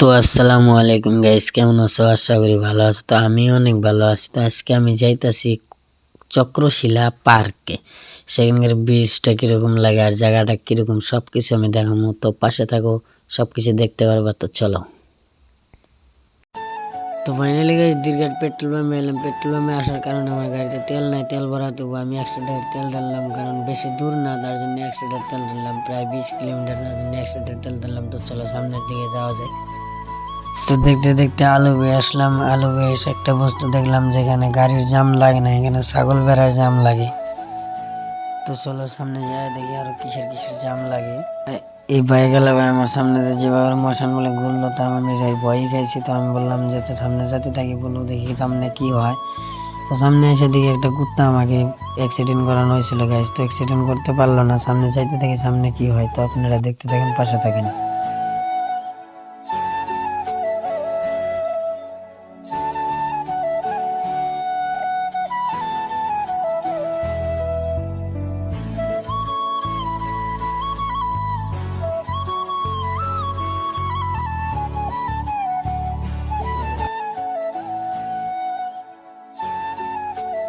তো আসসালামু আলাইকুম গাইস কেমন আছো? আশা করি ভালো আছো। তো আমি অনেক ভালো আছি। তো আজকে আমি যাইতাছি চক্রশিলা পার্কে সেখানকার ব্রিজটা কীরকম লাগে আর জায়গাটা কীরকম, সবকিছু আমি দেখাবো তো পাশে থাকো, সবকিছু দেখতে পারবা। তো চলো। তো ফাইনালি গাইস দীর্ঘাট পেট্রোল পাম্পে এলাম। পেট্রোল পাম্পে আসার কারণে আমার গাড়িতে তেল নাই, তেল ভরাতে হবে আমি একশো টাকার তেল ঢাললাম, কারণ বেশি দূর না, তার জন্য একশো টাকার তেল ঢাললাম। প্রায় বিশ কিলোমিটার, তার জন্য একশো টাকার তেল ঢাললাম। তো চলো, সামনের দিকে যাওয়া যায় তো দেখতে দেখতে আলু বেয়ে আসলাম। আলু বেয়ে এসে একটা বস্তু দেখলাম যেখানে গাড়ির জাম লাগে না, এখানে ছাগল বেড়ার জাম লাগে। তো চলো সামনে যায় দেখি আরও কিসের কিসের জাম লাগে। এই বাইক ভাই আমার সামনে যেভাবে মশান বলে ঘুরলো তো আমি যাই ভয়ই খাইছি। তো আমি বললাম যে, তো সামনে যেতে থাকি বলব দেখি সামনে কি হয়। তো সামনে এসে দেখি একটা কুত্তা আমাকে অ্যাক্সিডেন্ট করানো হয়েছিল গাইজ তো অ্যাক্সিডেন্ট করতে পারল না। সামনে যাইতে দেখি সামনে কি হয়। তো আপনারা দেখতে থাকেন, পাশে থাকেন।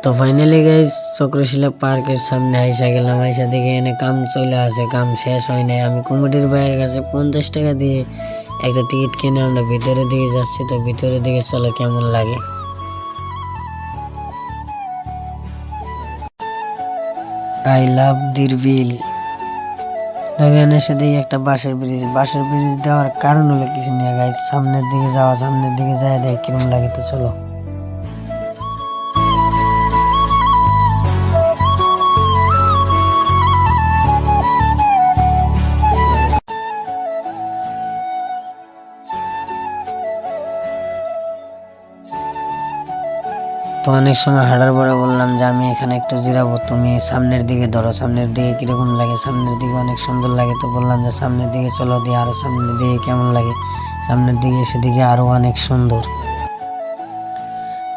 তো ফাইনালি গাইস চক্রশিলা পার্কের সামনে আইসা গেলাম। আইসা দেখে এনে কাম চলে আসে, কাম শেষ হয় নাই। আমি কমিটির ভাইয়ের কাছে পঞ্চাশ টাকা দিয়ে একটা টিকিট কিনে আমরা ভিতরে দিকে যাচ্ছি। তো ভিতরে দিকে চলো, কেমন লাগে? আই লাভ দিরবিল এখানে এসে দেখি একটা বাঁশের ব্রিজ বাঁশের ব্রিজ দেওয়ার কারণ হলো কিছু নিয়ে গাইস সামনের দিকে যাওয়া, সামনের দিকে যায় দেখি কিরম লাগে, তো চলো। তো অনেক সময় হাঁটার পরে বললাম যে, আমি এখানে একটু জিরাবো, তুমি সামনের দিকে ধরো, সামনের দিকে কীরকম লাগে? সামনের দিকে অনেক সুন্দর লাগে তো বললাম যে, সামনের দিকে চলো, দিয়ে আরও সামনের দিকে কেমন লাগে? সামনের দিকে, সেদিকে আরও আরও অনেক সুন্দর।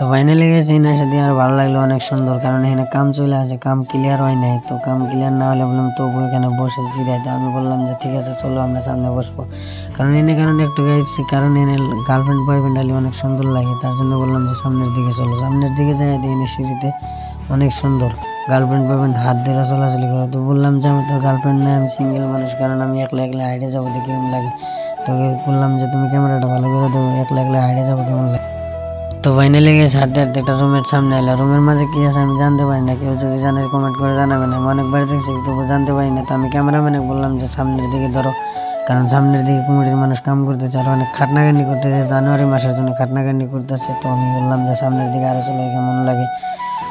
তো ফাইনালি গেছে এসে দিয়ে আর ভালো লাগল অনেক সুন্দর, কারণ এখানে কাম চলে আসে, কাম ক্লিয়ার হয় নাই। তো কাম ক্লিয়ার না হলে বললাম, তবু এখানে বসে জিরাই তো আমি বললাম যে, ঠিক আছে, চলো আমরা সামনে বসবো। কারণ এনে কারণে একটু গাইছি কারণ এনে গার্লফ্রেন্ড বয়ফ্রেন্ড আলি অনেক সুন্দর লাগে। তার জন্য বললাম যে, সামনের দিকে চলো। সামনের দিকে যাই এনে সিঁড়িতে অনেক সুন্দর গার্লফ্রেন্ড বয়ফ্রেন্ড হাত ধরে চলাচলি করে। তো বললাম যে আমি তো গার্লফ্রেন্ড নাই, আমি সিঙ্গেল মানুষ, কারণ আমি একলা একলা হাইটে যাব, দেখি কেমন লাগে। তো বললাম যে, তুমি ক্যামেরাটা ভালো করে দেবো একলা একলা তো ফাইনালি গেছে হাঁটতে হাঁটতে একটা রুমের সামনে এলো রুমের মাঝে কি আছে আমি জানতে পারি না, কেউ যদি জানে কমেন্ট করে জানাবেন আমি অনেকবার দেখছি তবু জানতে পারি না। তো আমি ক্যামেরাম্যানে বললাম যে, সামনের দিকে ধরো। কারণ সামনের দিকে কুমিরের মানুষ কাম করতেছে আর অনেক খাটনাগান্ডি করতেছে, জানুয়ারি মাসের জন্য খাটনাগান্ডি করতেছে। তো আমি বললাম যে, সামনের দিকে আরও চলে কেমন লাগে।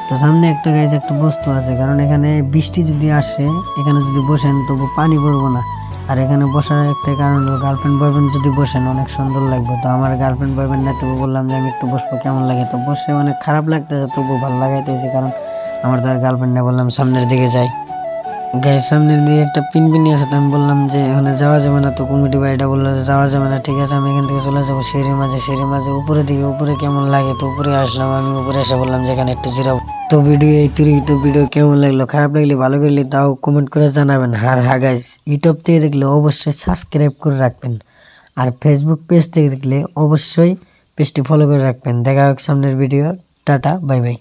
তো সামনে একটা গাইছে একটা বস্তু আছে। কারণ এখানে বৃষ্টি যদি আসে, এখানে যদি বসেন, তবু পানি পড়ব না। আর এখানে বসার একটা কারণ হলো গার্লফ্রেন্ড বয়ফ্রেন্ড যদি বসেন অনেক সুন্দর লাগবে। তো আমার গার্লফ্রেন্ড বয়ফ্রেন্ড না তবু বললাম যে আমি একটু বসবো, কেমন লাগে? তো বসে অনেক খারাপ লাগতেছে তবু ভালো লাগাইতেছে, কারণ আমার তো আর গার্লফ্রেন্ড না বললাম সামনের দিকে যাই। গায়ের সামনে দিকে একটা পিন পিনি আছে আমি বললাম যে এখানে যাওয়া যাবে না। তো কমিটি ভাইটা বলল যাওয়া যাবে না, ঠিক আছে, আমি এখান থেকে চলে যাব সিঁড়ির মাঝে। সিঁড়ির মাঝে উপরে দিকে, উপরে কেমন লাগে, তো উপরে আসলাম। আমি উপরে এসে বললাম যে, এখানে একটু জিরাবো তো ভিডিও, এই তো ভিডিও কেমন লাগল, খারাপ লাগলে ভালো লাগলে তাও কমেন্ট করে জানাবেন। আর হ্যাঁ গাইস ইউটিউব থেকে দেখলে অবশ্যই সাবস্ক্রাইব করে রাখবেন। আর ফেসবুক পেজ থেকে দেখলে অবশ্যই পেজটি ফলো করে রাখবেন। দেখা হোক সামনের ভিডিও টাটা বাই বাই